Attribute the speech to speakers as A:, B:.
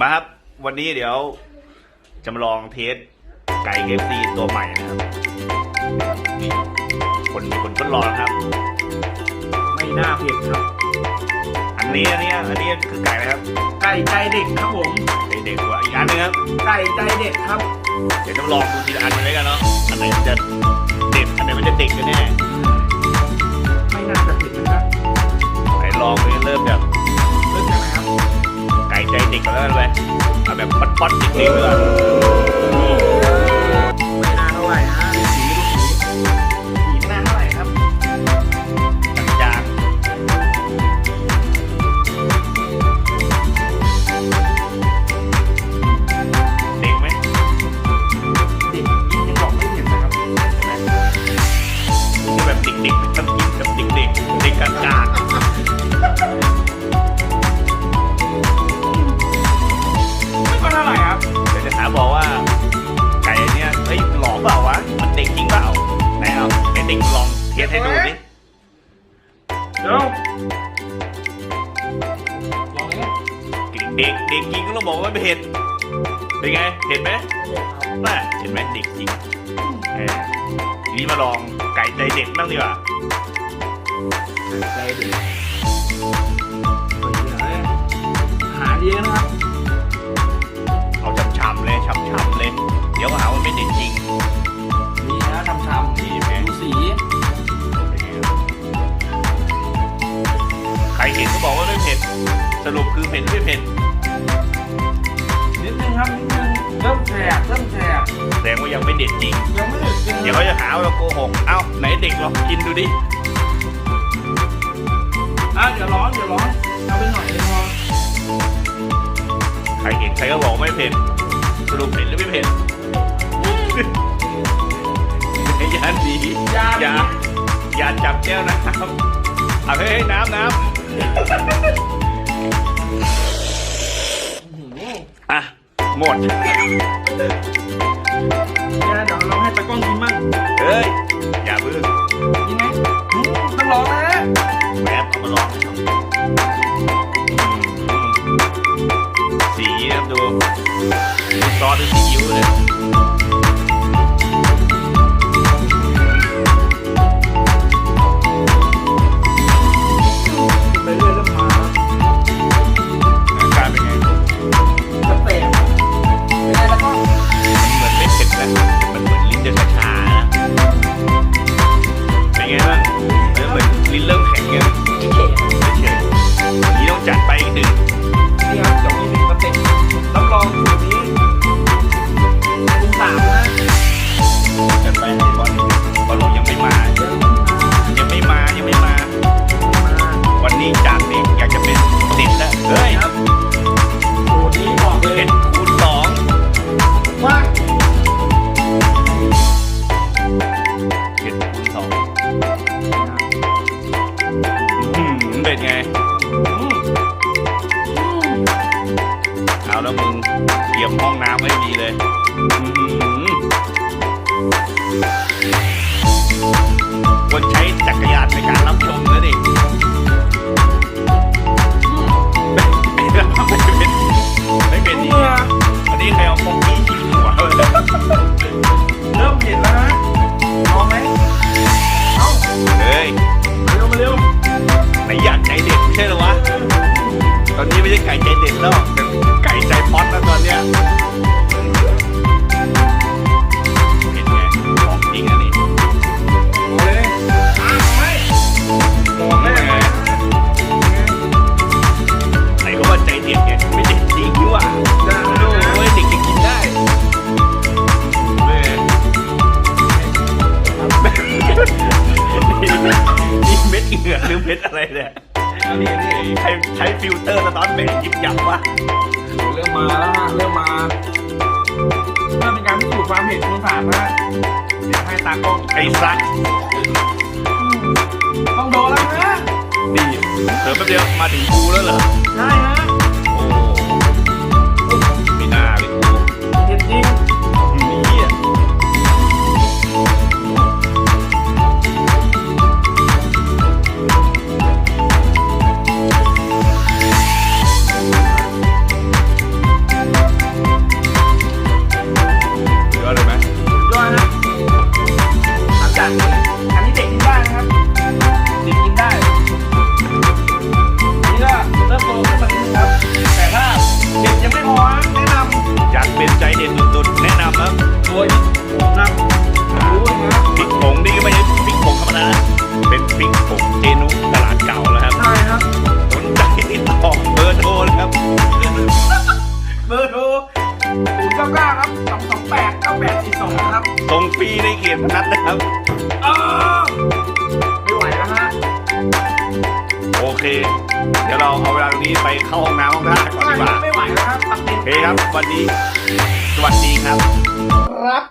A: มาครับ วันนี้เดี๋ยวจะมาลองเทสไก่เคฟซีตัวใหม่นะครับนี่คนคนทดลองนะครับ
B: ไม่น่าเผ็ดครับ
A: อันนี้อันนี้อันนี้คือไก่นะครับ
B: ไก่ใจเด็กครับผม
A: ไก่เด็กกว่าอีกอันหนึงครับ
B: ไก่ใจเด็กครับ
A: เดี๋ยวต้องลองดูทีละอันเลยกันเนาะ อันไหนมันจะ ป๊อดๆเด็กๆเลยก่อน
B: ไม่น่าเท่าไหร่นะสีดูสีสีไม่น่าเท่าไหร่ครับ
A: จางๆเด็กไหม
B: เด็กยังบอกไม่เห็นนะครับ
A: คือแบบเด็กๆทำกินแบบเด็กๆเด็กกลาง
B: ไม่
A: ให้ดูดิ
B: เดี๋ยวลองเลย
A: เด็กเด็กจริงก็ต้องบอกว่าไม่เห็นเป็นไงเห็นไหมน่าเห็นไหมเด็กจริงเออทีนี้มาลองไก่ใจเด็กบ้างดีกว่า
B: ใจเด็ก ส
A: รุปคือเผ็ดหรือไม่เผ็ด
B: นิดนึงครับนิดนึงเริ่มแสบเริ่มแสบ
A: แสดงว่ายังไม่เด็ดจริง
B: ยังไม่ถึงจริง
A: เดี๋ยวเขาจะหาว่าเราโกหก เอ้าไหนเด็กลองกินดูดิ
B: อะเดี๋ยวร้อนเดี๋ยวร้อนเอาไปหน่อยเดียวพอ
A: ใครเห็นใครก็บอกไม่เผ็ด สรุปเผ็ดหรือไม่เผ็ดอย่าหนี
B: ยา
A: อย่าอย่าจับแก้วนะครับเอาเฮ้ยน้ำน้ำ อะ หมด
B: เนี่ยเดี๋ยวเราให้ตากล้องกินมั่ง
A: เฮ้ย อย่าเพิ่ง
B: กินไหมอืมต้องลองนะ
A: แป๊บเอามาลองสีครับดูดูซอสดูซีอิ๊วเลย ห้องน้ำไม่มีเลย
B: เหงื่อ
A: หรือเม็
B: ด
A: อะไรเนี่ย
B: อันนี้นี่
A: ใครใช้ฟิลเตอร์สะท้อนแสงยิบยับวะ
B: เริ่มมาแล้วฮะเริ่มมาเริ่มเป็นการพิสูจน์ความเผ็ดคุณสามฮะเดี๋ยวให้ตากล้อง
A: ไอ้ซัก
B: ต้องโดนแล้วนะ
A: นี่เถิดแป๊บเดียวมาถึงกูแล้วเหรอ
B: ใช่ฮะ
A: นเขตพนัสนะครับ
B: อ้าวไม่ไหวแล้วฮะ
A: โอเค เดี๋ยวเราเอาเวลาตรงนี้ไปเข้าห้องน้ำห้องท่าก่อนดีกว่า
B: ไม่ไหวแล้วครับตัดสิน
A: โอเคครับ วันนี้ สวัสดีครับ
B: ครับ